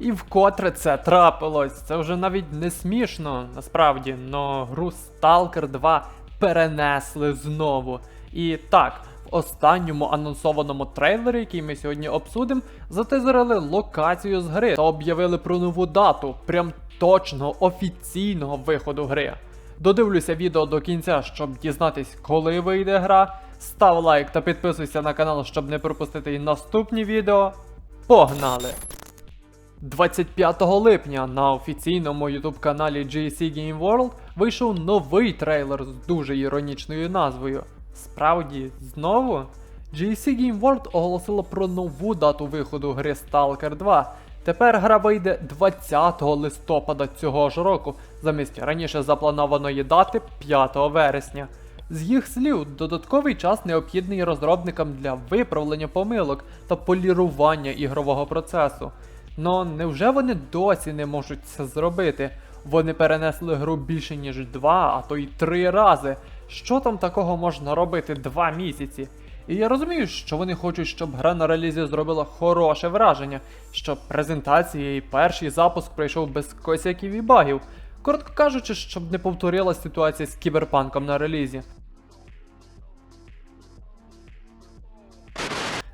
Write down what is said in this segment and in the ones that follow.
І вкотре це трапилось. Це вже навіть не смішно, насправді, но гру Stalker 2 перенесли знову. І так, в останньому анонсованому трейлері, який ми сьогодні обсудимо, затизерили локацію з гри та об'явили про нову дату, прям точного офіційного виходу гри. Додивлюся відео до кінця, щоб дізнатись, коли вийде гра. Став лайк та підписуйся на канал, щоб не пропустити і наступні відео. Погнали! 25 липня на офіційному youtube каналі GC Game World вийшов новий трейлер з дуже іронічною назвою. Справді, знову? GC Game World оголосила про нову дату виходу гри Stalker 2. Тепер гра вийде 20 листопада цього ж року, замість раніше запланованої дати 5 вересня. З їх слів, додатковий час необхідний розробникам для виправлення помилок та полірування ігрового процесу. Но невже вони досі не можуть це зробити? Вони перенесли гру більше ніж два, а то й три рази. Що там такого можна робити два місяці? І я розумію, що вони хочуть, щоб гра на релізі зробила хороше враження, щоб презентація і перший запуск пройшов без косяків і багів. Коротко кажучи, щоб не повторилась ситуація з кіберпанком на релізі.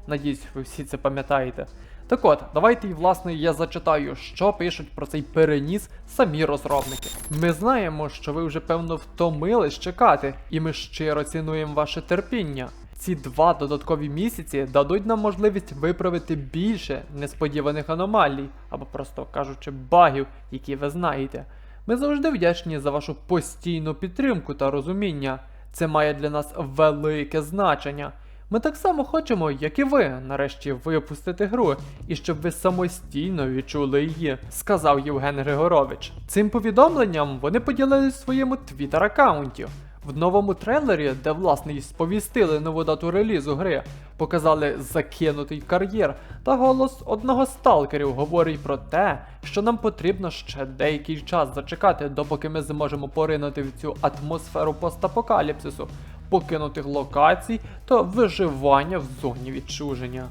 Надіюсь, ви всі це пам'ятаєте. Так от, давайте і власне я зачитаю, що пишуть про цей переніс самі розробники. Ми знаємо, що ви вже певно втомились чекати, і ми щиро цінуємо ваше терпіння. Ці два додаткові місяці дадуть нам можливість виправити більше несподіваних аномалій, або просто кажучи, багів, які ви знаєте. Ми завжди вдячні за вашу постійну підтримку та розуміння. Це має для нас велике значення. Ми так само хочемо, як і ви, нарешті випустити гру, і щоб ви самостійно відчули її, сказав Євген Григорович. Цим повідомленням вони поділились своєму твіттер-аккаунті. В новому трейлері, де власне і сповістили нову дату релізу гри, показали закинутий кар'єр, та голос одного з сталкерів говорить про те, що нам потрібно ще деякий час зачекати, допоки ми зможемо поринути в цю атмосферу постапокаліпсису, покинутих локацій та виживання в зоні відчуження.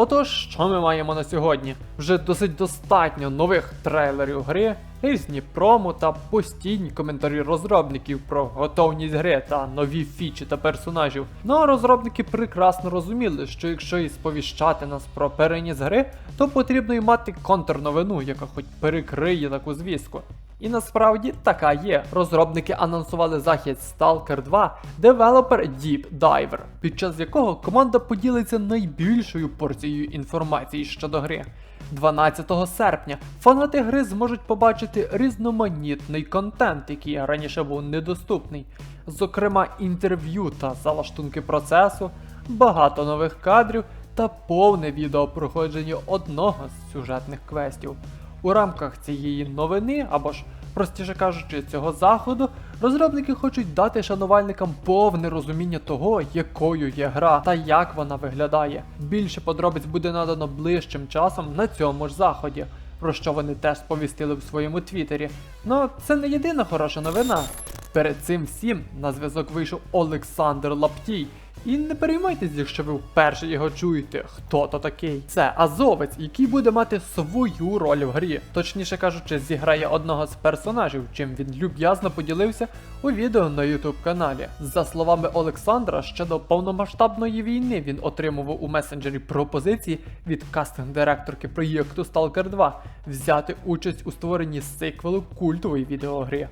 Отож, що ми маємо на сьогодні? Вже досить достатньо нових трейлерів гри, різні промо та постійні коментарі розробників про готовність гри та нові фічі та персонажів. Ну а розробники прекрасно розуміли, що якщо і сповіщати нас про переніс гри, то потрібно й мати контрновину, яка хоч перекриє таку звістку. І насправді така є. Розробники анонсували захід Stalker 2 Developer Deep Diver, під час якого команда поділиться найбільшою порцією інформації щодо гри. 12 серпня фанати гри зможуть побачити різноманітний контент, який раніше був недоступний, зокрема інтерв'ю та залаштунки процесу, багато нових кадрів та повне відео проходження одного з сюжетних квестів. У рамках цієї новини, або ж, простіше кажучи, цього заходу, розробники хочуть дати шанувальникам повне розуміння того, якою є гра та як вона виглядає. Більше подробиць буде надано ближчим часом на цьому ж заході, про що вони теж сповістили в своєму твіттері. Ну, це не єдина хороша новина. Перед цим всім на зв'язок вийшов Олександр Лаптій. І не переймайтесь, якщо ви вперше його чуєте, хто то такий. Це азовець, який буде мати свою роль в грі. Точніше кажучи, зіграє одного з персонажів, чим він люб'язно поділився у відео на YouTube каналі. За словами Олександра, ще до повномасштабної війни він отримував у месенджері пропозиції від кастинг-директорки проєкту Stalker 2 взяти участь у створенні сиквелу культової відеогри.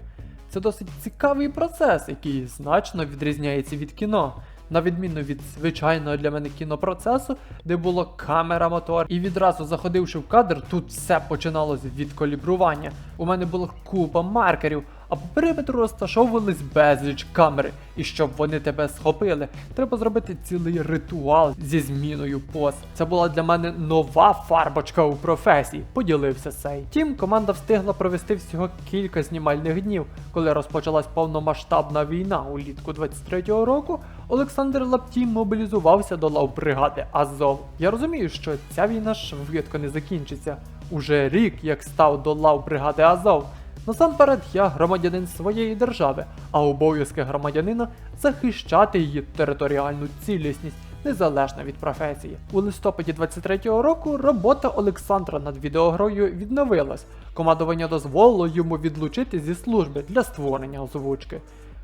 Це досить цікавий процес, який значно відрізняється від кіно. На відміну від звичайного для мене кінопроцесу, де було камера мотор, і відразу заходивши в кадр, тут все починалося від калібрування. У мене була купа маркерів, а по периметру розташовувались безліч камери. І щоб вони тебе схопили, треба зробити цілий ритуал зі зміною поз. Це була для мене нова фарбочка у професії. Поділився сей. Втім, команда встигла провести всього кілька знімальних днів, коли розпочалась повномасштабна війна улітку 23-го року. Олександр Лаптій мобілізувався до лав бригади Азов. Я розумію, що ця війна швидко не закінчиться. Уже рік як став до лав бригади Азов. Насамперед, я громадянин своєї держави, а обов'язки громадянина захищати її територіальну цілісність, незалежно від професії. У листопаді 23-го року робота Олександра над відеогрою відновилась. Командування дозволило йому відлучити зі служби для створення озвучки.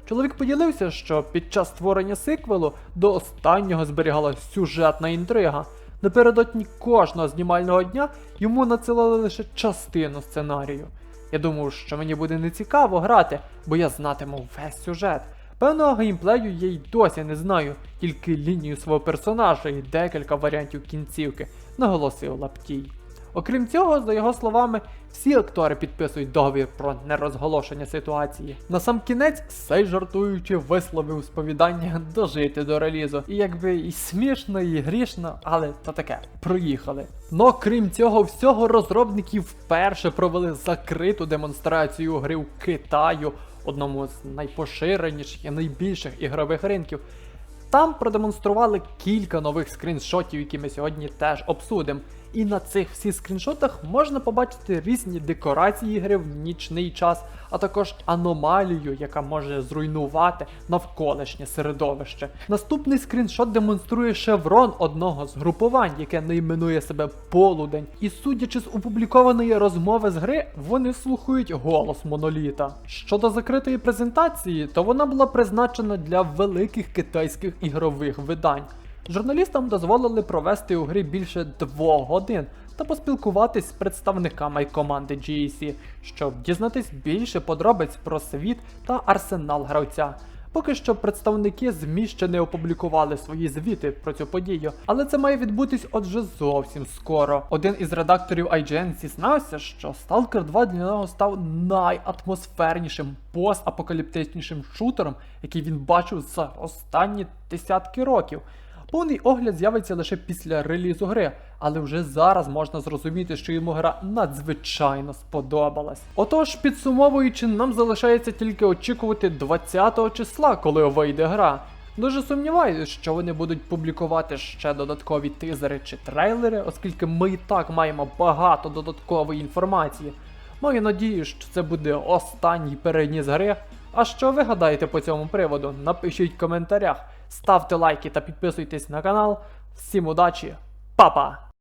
Чоловік поділився, що під час створення сиквелу до останнього зберігалась сюжетна інтрига. Напередодні кожного знімального дня йому надсилали лише частину сценарію. Я думав, що мені буде нецікаво грати, бо я знатиму весь сюжет. Певного геймплею я й досі не знаю, тільки лінію свого персонажа і декілька варіантів кінцівки, наголосив Лаптій. Окрім цього, за його словами, всі актори підписують договір про нерозголошення ситуації. На сам кінець Сей жартуючи висловив сповідання дожити до релізу. І якби і смішно, і грішно, але то таке, проїхали. Но крім цього всього, розробники вперше провели закриту демонстрацію гри в Китаю, одному з найпоширеніших і найбільших ігрових ринків. Там продемонстрували кілька нових скріншотів, які ми сьогодні теж обсудимо. І на цих всіх скріншотах можна побачити різні декорації гри в нічний час, а також аномалію, яка може зруйнувати навколишнє середовище. Наступний скріншот демонструє шеврон одного з групувань, яке не іменує себе Полудень. І судячи з опублікованої розмови з гри, вони слухають голос моноліта. Щодо закритої презентації, то вона була призначена для великих китайських ігрових видань. Журналістам дозволили провести у грі більше двох годин та поспілкуватись з представниками команди GEC, щоб дізнатись більше подробиць про світ та арсенал гравця. Поки що представники ЗМІ ще не опублікували свої звіти про цю подію, але це має відбутись отже зовсім скоро. Один із редакторів IGN зізнався, що Stalker 2 для нього став найатмосфернішим постапокаліптичнішим шутером, який він бачив за останні десятки років. Повний огляд з'явиться лише після релізу гри, але вже зараз можна зрозуміти, що йому гра надзвичайно сподобалась. Отож, підсумовуючи, нам залишається тільки очікувати 20-го числа, коли вийде гра. Дуже сумніваюся, що вони будуть публікувати ще додаткові тизери чи трейлери, оскільки ми і так маємо багато додаткової інформації. Маю надію, що це буде останній переніс гри. А що ви гадаєте по цьому приводу? Напишіть в коментарях, ставте лайки та підписуйтесь на канал. Всім удачі, па-па!